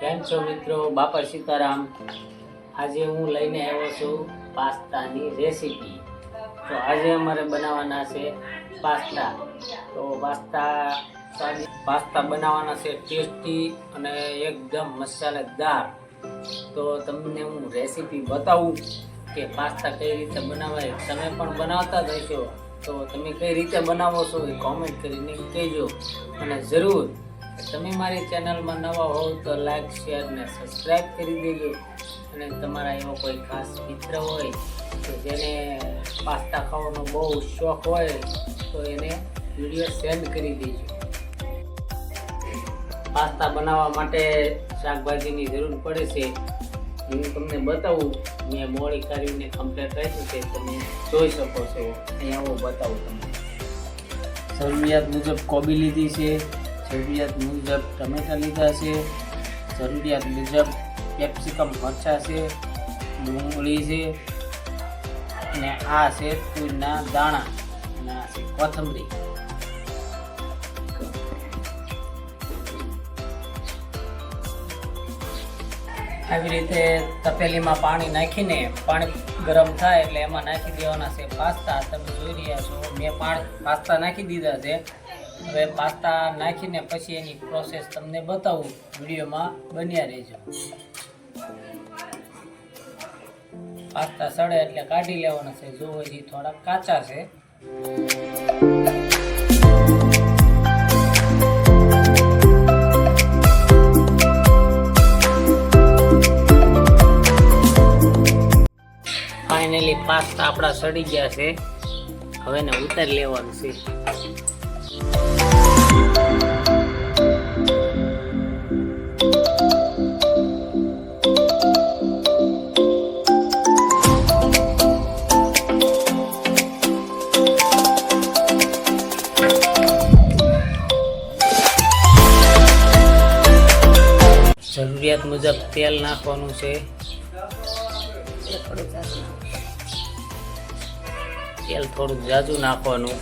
કેમ છો મિત્રો? બાપા સીતારામ. આજે હું લઈને આવ્યો છું પાસ્તાની રેસીપી. તો આજે અમારે બનાવવાના છે પાસ્તા. તો પાસ્તા પાસ્તા બનાવવાના છે ટેસ્ટી અને એકદમ મસાલેદાર. તો તમને હું રેસીપી બતાવું કે પાસ્તા કઈ રીતે બનાવાય. તમે પણ બનાવતા જ હશો. તો તમે કઈ રીતે બનાવો છો એ કોમેન્ટ કરીને કહેજો. અને જરૂર તમે મારી ચેનલમાં નવા હોવ તો લાઈક, શેર ને સબસ્ક્રાઈબ કરી દેજો. અને તમારા એવો કોઈ ખાસ મિત્ર હોય કે જેને પાસ્તા ખાવાનો બહુ શોખ હોય, તો એને વીડિયો સેન્ડ કરી દેજો. પાસ્તા બનાવવા માટે શાકભાજીની જરૂર પડે છે. હું તમને બતાવું, મેં મોડી કરીને કમ્પ્લેટ રાખ્યું છે તમે જોઈ શકો છો. અહીંયા હું બતાવું તમને. જરૂરિયાત મુજબ કોબી લીધી છે. જરૂરિયાત મુજબ ટમેટા લીધા છે. જરૂરિયાત મુજબ કેપ્સિકમ મરચાં છે ડુંગળી છે અને આ છે તુરના દાણા અને આ છે કોથમરી. આવી રીતે તપેલીમાં પાણી નાખીને પાણી ગરમ થાય એટલે એમાં નાખી દેવાના છે પાસ્તા. તમે જોઈ રહ્યા છો, મેં પાણી પાસ્તા નાખી દીધા છે. હવે પાસ્તા નાખીને પછી એની પ્રોસેસ તમને બતાવું. વિડીયોમાં બન્યા રહેજો. પાસ્તા સડે એટલે કાઢી લેવાના છે. જો હજી થોડા કાચા છે. ફાઇનલી પાસ્તા આપણા સડી ગયા છે. હવે ને ઉતારી લેવાનું છે. જરૂરિયાત મુજબ તેલ નાખવાનું છે. તેલ થોડુંક જાજુ નાખવાનું.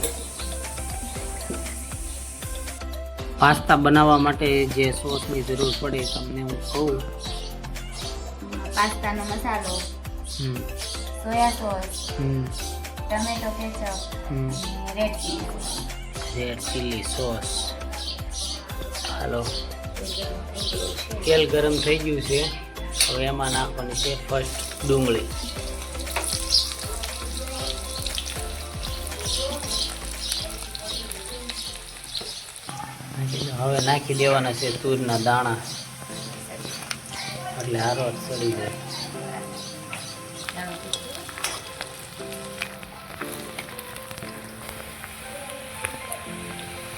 પાસ્તા બનાવવા માટે જે સોસની જરૂર પડે તમને હું કહું. પાસ્તાનો મસાલો soya sauce tomato ketchup red chilli red chilli sauce. હાલો. તેલ ગરમ થઈ ગયું છે. હવે એમાં નાખવાની છે ફર્સ્ટ ડુંગળી. હવે નાખી દેવાના છે તુરના દાણા. એટલે હારો ચડી જાય.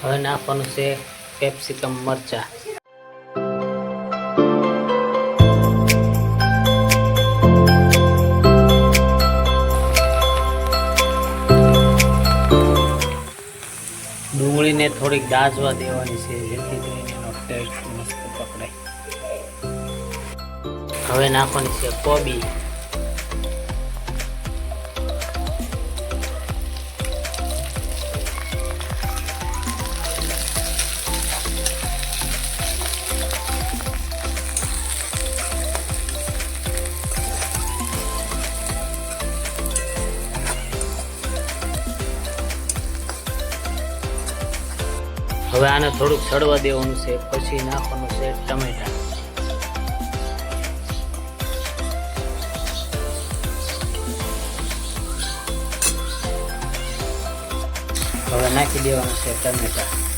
હવે નાખવાનું છે કેપ્સિકમ મરચા. થોડીક દાઝવા દેવાની છે જેથી કરીને એનો ટેસ્ટ મસ્ત પકડાય. હવે નાખવાની છે કોબી. હવે આને થોડુંક સડવા દેવાનું છે, પછી નાખવાનું છે ટમેટા. હવે નાખી દેવાનું છે ટમેટા.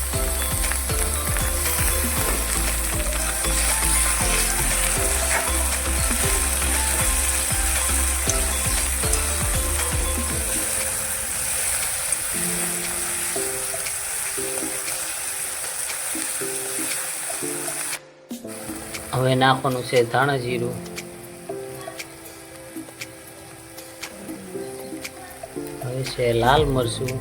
હવે નાખવાનું છે, ધાણા જીરું. હવે છે લાલ મરચું.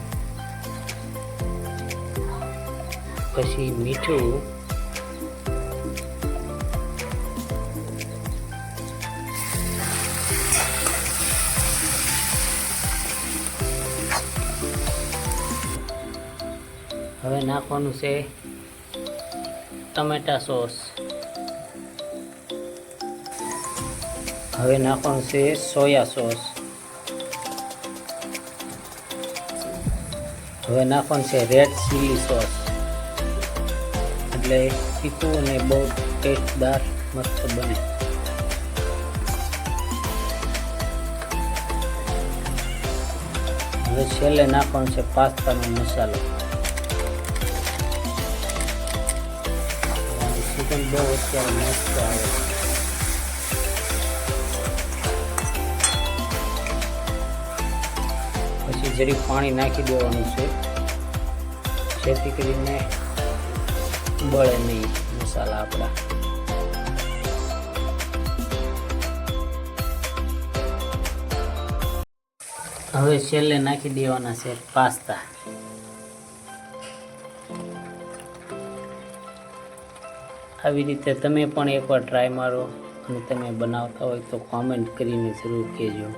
પછી મીઠું. હવે નાખવાનું છે ટમેટા સોસ. હવે નાખવાનું છે સોયા સોસ. હવે નાખવાનું છે રેડ ચીલી સોસ. એટલે તીખું અને બહુ ટેસ્ટદાર મસ્ત બને. હવે છેલ્લે નાખવાનું છે પાસ્તાનો મસાલો. ચિકન બહુ અત્યારે મસ્ત આવે પછી જરી પાણી નાખી દેવાનું છે. જેથી કરીને બળે નહીં મસાલા આપણા. હવે છેલ્લે નાખી દેવાના છે પાસ્તા. આવી રીતે તમે પણ એકવાર ટ્રાય મારો અને તમે બનાવતા હોય તો કોમેન્ટ કરીને જરૂર કહેજો.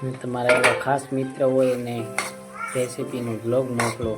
તમારા એવા ખાસ મિત્ર હોય એને રેસીપીનું બ્લોગ મોકલો.